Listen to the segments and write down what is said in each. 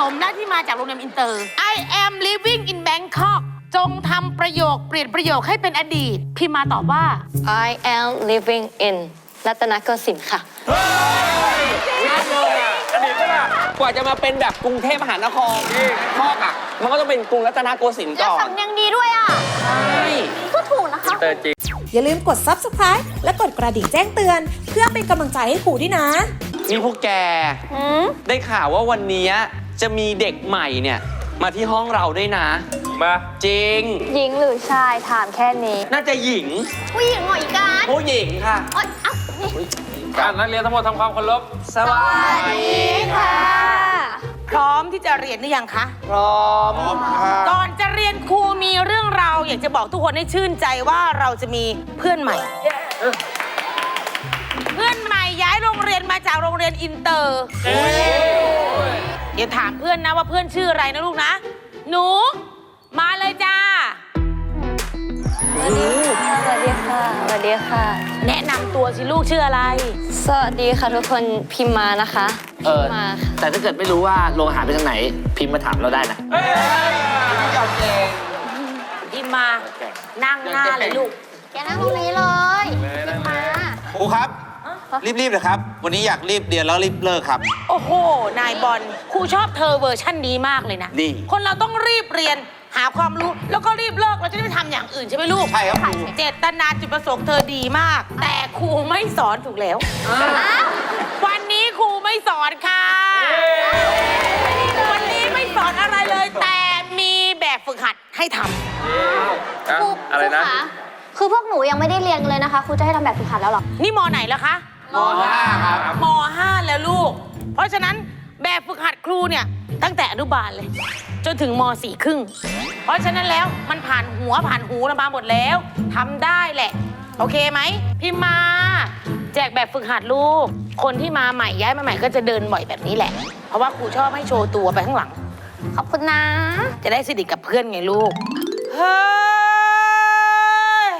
สมแล้วที่มาจากโรงเรียนอินเตอร์ I am living in Bangkok จงทำประโยคเปลี่ยนประโยคให้เป็นอดีต พิมพ์มาตอบว่า I am living in รัตนโกสินทร์ค่ะกว่าจะมาเป็นแบบกรุงเทพมหานครพอกอะ มันก็ต้องเป็นกรุงรัตนโกสินทร์แล้วก่อนสำเนียงดีด้วยอะ ใช่ก็ถูกนะคะ เตอร์จริง อย่าลืมกด subscribe และกดกระดิ่งแจ้งเตือน เพื่อเป็นกำลังใจให้ครูด้วยนะ นี่พวกแกอืมได้ข่าวว่าวันนี้ จะมีเด็กใหม่เนี่ย มาที่ห้องเราด้วยนะ มา จริง หญิงหรือชายถามแค่นี้ น่าจะหญิงผู้หญิงเหรออีกการผู้หญิงค่ะเอ้ยเอ้านี่การนักเรียนทั้งหมดทำความเคารพ สวัสดีค่ะ พร้อมที่จะเรียนหรือยังคะ พร้อมก่อนจะเรียนครูมีเรื่องราวอยากจะบอกทุกคนให้ชื่นใจว่าเราจะมีเพื่อนใหม่ เพื่อนใหม่ย้ายโรงเรียนมาจากโรงเรียนอินเตอร์ เดี๋ยวถามเพื่อนนะว่าเพื่อนชื่ออะไรนะลูกนะ หนู มาเลยจ้า สวัสดีค่ะ สวัสดีค่ะ สวัสดีค่ะ แนะนำตัวสิลูกชื่ออะไร สวัสดีค่ะทุกคนพิมพ์มานะคะเอพิอมพ์มาค่ะแต่ถ้าเกิดไม่รู้ว่าโรงอาหารเป็นทางไหน พิมพ์มาถามเราได้นะ อิมมา นั่งหน้าเลยลูกแกนั่งตรงนี้เลยพิมพ์มาครูครับ รีบๆเลยครับ วันนี้อยากรีบเรียนแล้วรีบเลิกครับ โอ้โห นายบอลครูชอบเธอเวอร์ชั่นนี้มากเลยนะดีคนเราต้องรีบเรียนหาความรู้แล้วก็รีบเลิกเราจะได้ไปทำอย่างอื่นใช่ไหมลูก ใช่ครับครูเจตนาจุดประสงค์เธอดีมาก แต่ครูไม่สอนถูกแล้ว วันนี้ครูไม่สอนค่ะ วันนี้ไม่สอนอะไรเลย แต่มีแบบฝึกหัดให้ทำอะครูอะไรนะครูคือพวกหนูยังไม่ได้เรียนเลยนะคะครูจะให้ทำแบบฝึกหัดแล้วเหรอ นี่มไหนแล้วคะ มห้าครับม 5 แล้วลูก เพราะฉะนั้นแบบฝึกหัดครูเนี่ย ตั้งแต่อนุบาลเลย จนถึงมสี่ครึ่ง เพราะฉะนั้นแล้วมันผ่านหัวผ่านหูเรามาหมดแล้วทำได้แหละ โอเคไหมพิมพ์มา แจกแบบฝึกหัดลูก คนที่มาใหม่ย้ายมาใหม่ก็จะเดินบ่อยแบบนี้แหละ เพราะว่าครูชอบให้โชว์ตัวไปข้างหลัง ขอบคุณนะ จะได้สนิทกับเพื่อนไงลูก เฮ้ย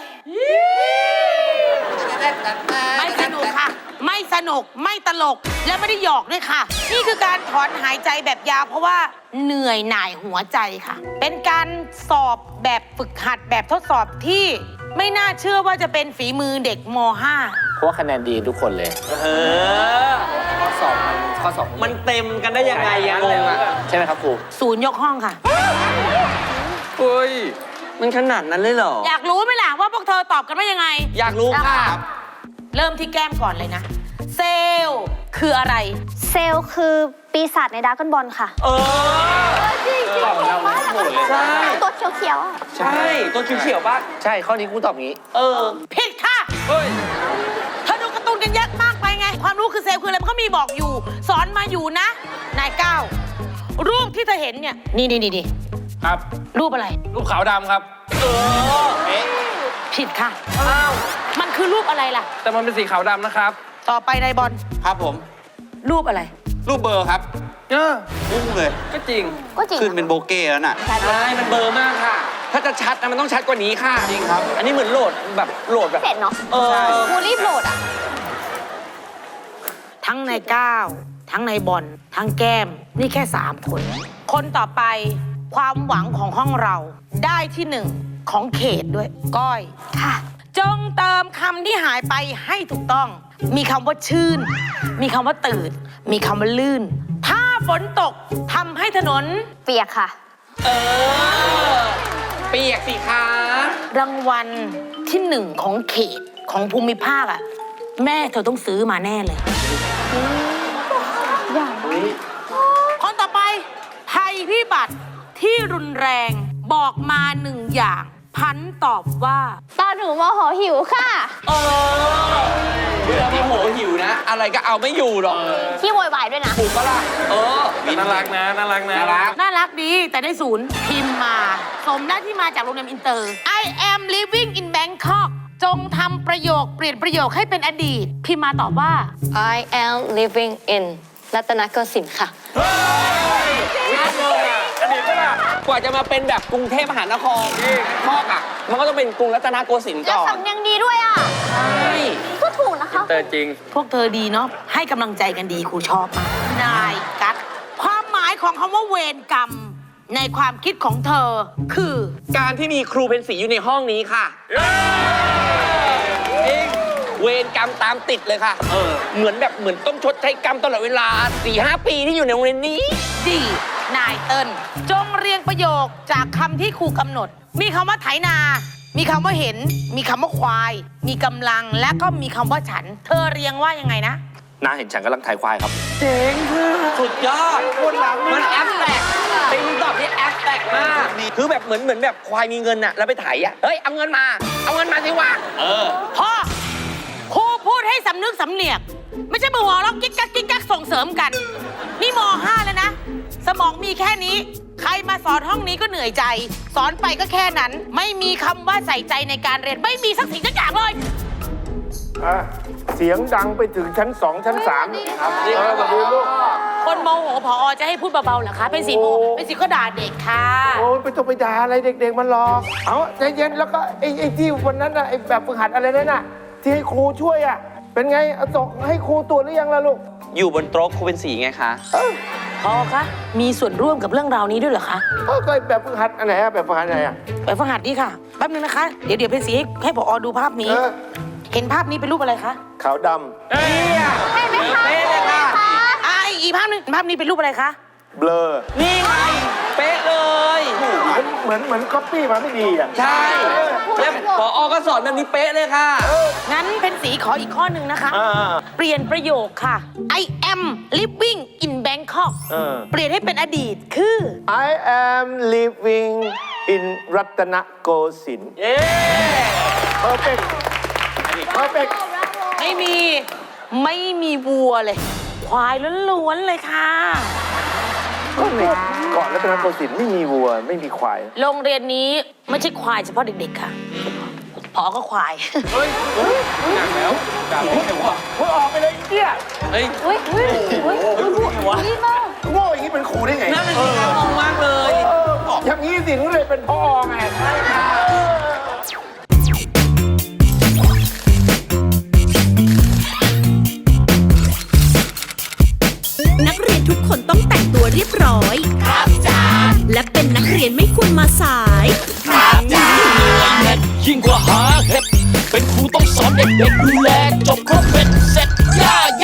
ไม่สนุกค่ะ ไม่ส นุกไม่ตลกและไม่ได้หยอกด้วยค่ะ นี่คือการถอนหายใจแบบยาวเพราะว่าเหนื่อยหน่ายหัวใจค่ะ เป็นการสอบแบบฝึกหัดแบบทดสอบที่ไม่น่าเชื่อว่าจะเป็นฝีมือเด็กมเพราะว่าคะแนนดีทุกคนเลย เออ ข้อสอบมันข้อสอบมันเต็มกันได้ยังไงอะงงอะใช่ไหมครับครู .5 ศูนย์ยกห้องค่ะ เฮ้ย มันขนาดนั้นเลยเหรอ อยากรู้ไหมล่ะว่าพวกเธอตอบกันว่ายังไง อยากรู้ค่ะ เริ่มที่แก้มก่อนเลยนะ เซลล์คืออะไร เซลล์คือปีศาจในดราก้อนบอลค่ะ เออจริงจริงผมว่าแล้วใช่ ตัวเขียวๆอะใช่ ตัวเขียวๆป่ะ ใช่ ข้อนี้ครูตอบงี้ เออ ผิดค่ะ เฮ้ยเธอดูการ์ตูนกันเยอะมากไปไง ความรู้คือเซลล์คืออะไรมันก็มีบอกอยู่ สอนมาอยู่นะ นายก้าวรูปที่เธอเห็นเนี่ย นี่นี่นี่นี่ครับ รูปอะไร รูปขาวดำครับผิดค่ะมันคือรูปอะไรล่ะ แต่มันเป็นสีขาวดำนะครับ ต่อไปนายบอลครับผม รูปอะไร รูปเบอร์ครับเออพุ่งเลย ก็จริงก็จริงขึ้นเป็นโบเก้แล้วน่ะ ใช่มันเบลอร์มากค่ะ ถ้าจะชัดนะมันต้องชัดกว่านี้ค่ะ จริงครับ อันนี้เหมือนโหลดแบบโหลดแบบเสร็จเนาะเออครูรีบโหลดอะ ทั้งนายก้าวทั้งนายบอลทั้งแก้มนี่แค่สามคน คนต่อไปความหวังของห้องเราได้ที่หนึ่งของเขตด้วย ก้อยค่ะ จงเติมคำที่หายไปให้ถูกต้อง มีคำว่าชื่น มีคำว่าตื่น มีคำว่าลื่น ถ้าฝนตกทำให้ถนน เปียกค่ะ เออ เปียกสิคะรางวัลที่หนึ่งของเขตของภูมิภาคอะแม่เธอต้องซื้อมาแน่เลย คนต่อไปภัยพิบัติที่รุนแรงบอกมาหนึ่งอย่าง พันตอบว่า ตอนหนูโมโหหิวค่ะ เออเวลาโมโหหิวนะ อะไรก็เอาไม่อยู่หรอกขี้โวยวายด้วยนะ ถูกปะล่ะเออ น่ารักนะ น่ารักนะน่ารัก น่ารักดีแต่ได้ศูนย์พิมพ์มา สมแล้วที่มาจากโรงเรียนอินเตอร์ I am living in Bangkok จงทำประโยคเปลี่ยนประโยคให้เป็นอดีต พิมพ์มาตอบว่า I am living in รัตนโกสินทร์ค่ะก ว่าจะมาเป็นแบบกรุงเทพมหานครพอกอะมันก็ต้องเป็นกรุงรัตนโกสินทร์แล้วก่อนสำเนียงดีด้วยอะใช่ก็ถูกนะคะเตอร์จริง พวกเธอดีเนาะให้กำลังใจกันดีครูชอบมากนายกัดความหมายของคำว่าเวรกรรม ในความคิดของเธอคือ การที่มีครูเป็นสีอยู่ในห้องนี้ค่ะจริงเวรกรรมตามติดเลยค่ะเออเหมือนแบบเหมือนต้องชดใช้กรรมตลอดเวลา4ีหปีที่อยู่ในโรงเรียนนี้ดี นายเติ้ลจงเรียงประโยคจากคำที่ครูกำหนด มีคำว่าไถนา มีคำว่าเห็น มีคำว่าควาย มีกำลังและก็มีคำว่าฉัน เธอเรียงว่ายังไงนะน้าเห็นฉันกำลังถ่ายควายครับสุดยอดมันแอปแตกเป็นคำตอบที่แอปแตกมาก คือแบบเหมือนเหมือนแบบควายมีเงินอะแล้วไปไถอะเฮ้ยเอาเงินมา เอาเงินมาสิวะเออพ่อครูพูดให้สำนึกสำเนียก ไม่ใช่มาหัวเราะกิ๊กกักกิ๊กกักส่งเสริมกัน นี่มห้าแล้วนะ สมองมีแค่นี้ ใครมาสอนห้องนี้ก็เหนื่อยใจ สอนไปก็แค่นั้น ไม่มีคำว่าใส่ใจในการเรียน ไม่มีสักสิ่งสักอย่างเลย อะเสียงดังไปถึงชั้นสองชั้นสามครับเออสวัสดีลูก คนโมโหพอจะให้พูดเบาๆเหรอคะ เป็นสีโมโหเป็นสีก็ด่าเด็กค่ะ โอ้ยไม่ต้องไปด่าอะไรเด็ก ๆ มันหรอกเอาใจเย็นแล้วก็ไอ้ไอ้ที่วันนั้นน่ะไอ้แบบฝึกหัดอะไรนั่นน่ะ ที่ให้ครูช่วยอะ เป็นไงเอาส่งให้ครูตรวจหรือยังล่ะลูก อยู่บนโต๊ะครูเป็นสีไงคะ พอคะมีส่วนร่วมกับเรื่องราวนี้ด้วยเหรอคะเออก็ไอ้แบบฝึกหัดอันไหนอะแบบฝึกหัดอันไหนอะไปฟังหัดดีค่ะแป๊บนึงนะคะ เดี๋ยวเดี๋ยวเป็นสีให้ให้พอดูภาพนี้ เออเห็นภาพนี้เป็นรูปอะไรคะขาวดเป๊ะเลยค่ะอ่าอีกภาพหนึงภาพนี้เป็นรูปอะไรคะำเบลอนี่ไงเป๊ะเลย เหมือนเหมือนก๊อปปี้มาไม่ดีอะใช่แล้วพอก็สอนแบบนี้เป๊ะเลยค่ะ งั้นเป็นสีขออีกข้อหนึ่งนะคะ อ่า เปลี่ยนประโยคค่ะ I am living in Bangkok เออ เปลี่ยนให้เป็นอดีตคือ I am living in รัตนโกสินทร์ เย้ perfect perfect ไม่มี ไม่มีวัวเลย ควายล้วนๆเลยค่ะ ก็ในเกาะรัตนโกสินทร์ไม่มีวัวไม่มีควาย โรงเรียนนี้ไม่ใช่ควายเฉพาะเด็กๆค่ะ พอก็ควาย เฮ้ยหนักแล้วด่าผมแค่ว่ามึงออกไปเลยไอ้เนี่ยเฮ้ยอุ้ยอุ้ยอุ้ อย่างนี้สิถึงเลยเป็นพ่อไงนักเรียนทุกคนต้องแต่งตัวเรียบร้อย ครับจ้าและเป็นนักเรียนไม่ควรมาสายยิ่งกว่าหาเห็ดเป็นครูต้องสอนเด็กๆดูแลจบครบเป็น